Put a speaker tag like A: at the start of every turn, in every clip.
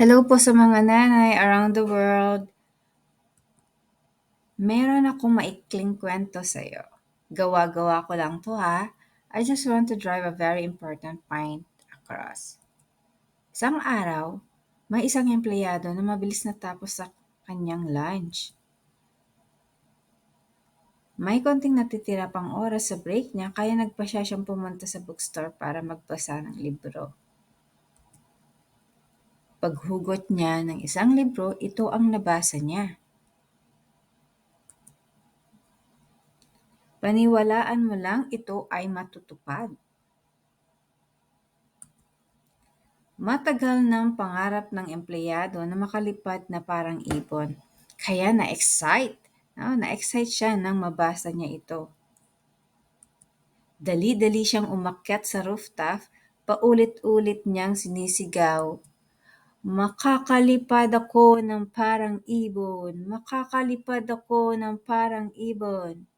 A: Hello po sa mga nanay around the world. Meron akong maikling kwento sa'yo. Gawa-gawa ko lang to ha. I just want to drive a very important point across. Isang araw, may isang empleyado na mabilis natapos sa kanyang lunch. May konting natitira pang oras sa break niya kaya nagpa siya siyang pumunta sa bookstore para magbasa ng libro. Paghugot niya ng isang libro, ito ang nabasa niya. Paniwalaan mo lang ito ay matutupad. Matagal ng pangarap ng empleyado na makalipad na parang ibon. Kaya na-excite. No? Na-excite siya nang mabasa niya ito. Dali-dali siyang umakyat sa rooftop, paulit-ulit niyang sinisigaw, Makakalipad ako ng parang ibon, makakalipad ako ng parang ibon.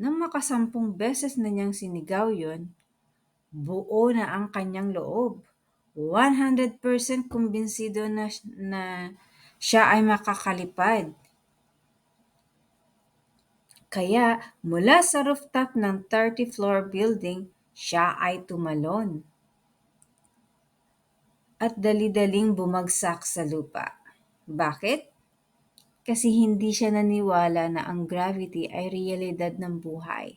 A: Nang makasampung beses na niyang sinigaw yon, buo na ang kanyang loob. 100% kumbinsido na, na siya ay makakalipad. Kaya mula sa rooftop ng 30 floor building, siya ay tumalon. At dali-daling bumagsak sa lupa. Bakit? Kasi hindi siya naniwala na ang gravity ay realidad ng buhay.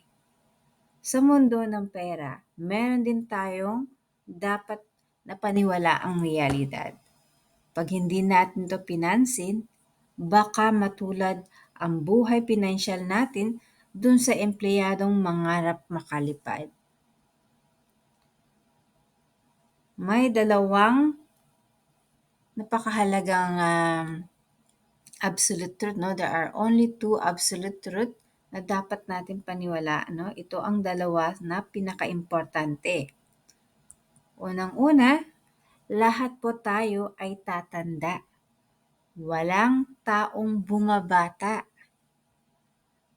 A: Sa mundo ng pera, meron din tayong dapat na paniwala ang realidad. Pag hindi natin to pinansin, baka matulad ang buhay pinansyal natin dun sa empleyadong mangarap makalipad. May dalawang napakahalagang um, absolute truth. No? There are only two absolute truth na dapat natin paniwalaan. No? Ito ang dalawa na pinaka-importante. Unang-una, lahat po tayo ay tatanda. Walang taong bumabata.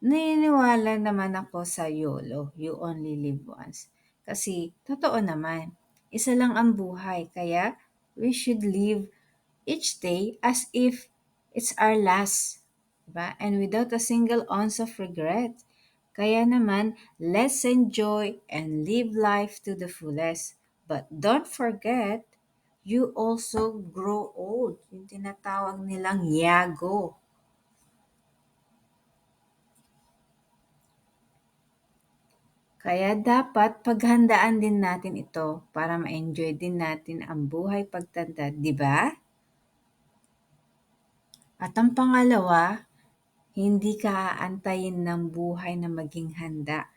A: Naniniwala naman ako sa YOLO, you only live once. Kasi, totoo naman, isa lang ang buhay, kaya we should live each day as if it's our last. Diba? And without a single ounce of regret. Kaya naman, let's enjoy and live life to the fullest. But don't forget, you also grow old. Yung tinatawag nilang yago. Kaya dapat paghandaan din natin ito para ma-enjoy din natin ang buhay pagtanda, di ba? At ang pangalawa, hindi ka aantayin ng buhay na maging handa.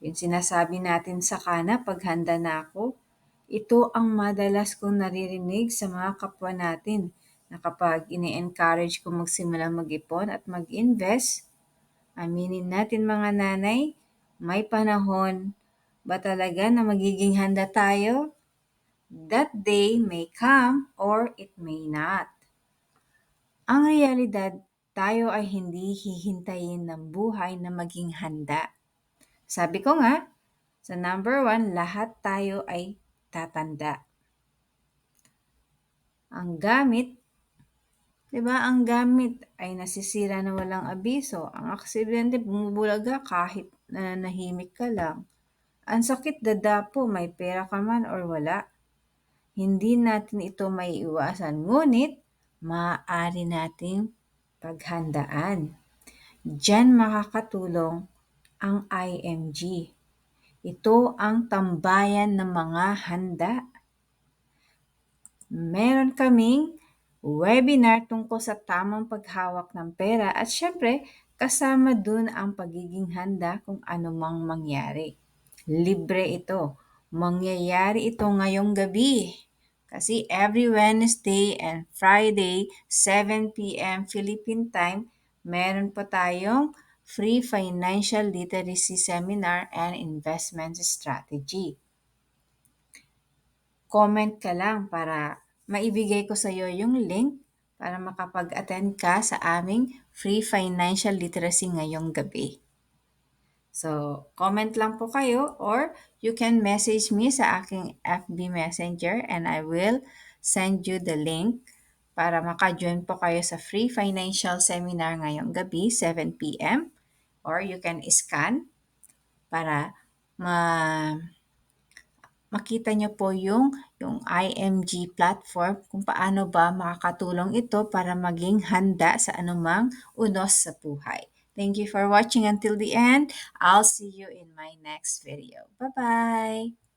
A: Yung sinasabi natin sa kana, paghanda na ako, ito ang madalas kong naririnig sa mga kapwa natin na kapag ini-encourage ko magsimula mag-ipon at mag-invest, aminin natin mga nanay, may panahon ba talaga na magiging handa tayo? That day may come or it may not. Ang realidad, tayo ay hindi hihintayin ng buhay na maging handa. Sabi ko nga, sa number one, lahat tayo ay tatanda. Ang gamit, di ba, ang gamit ay nasisira na walang abiso. Ang aksidente, bumubulaga kahit na nahimik ka lang. Ang sakit dadapo, may pera ka man or wala. Hindi natin ito may iwasan, ngunit maaari nating paghandaan. Diyan makakatulong ang IMG. Ito ang tambayan ng mga handa. Meron kaming webinar tungkol sa tamang paghawak ng pera at syempre kasama dun ang pagiging handa kung ano mang mangyari. Libre ito. Mangyayari ito ngayong gabi. Kasi every Wednesday and Friday, 7 p.m. Philippine time, meron pa tayong free financial literacy seminar and investment strategy. Comment ka lang para maibigay ko sa iyo yung link para makapag-attend ka sa aming free financial literacy ngayong gabi. So, comment lang po kayo or you can message me sa aking FB Messenger and I will send you the link para maka-join po kayo sa free financial seminar ngayong gabi, 7 p.m. Or you can scan para ma makita niyo po yung, yung IMG platform kung paano ba makakatulong ito para maging handa sa anumang unos sa buhay. Thank you for watching until the end. I'll see you in my next video. Bye-bye!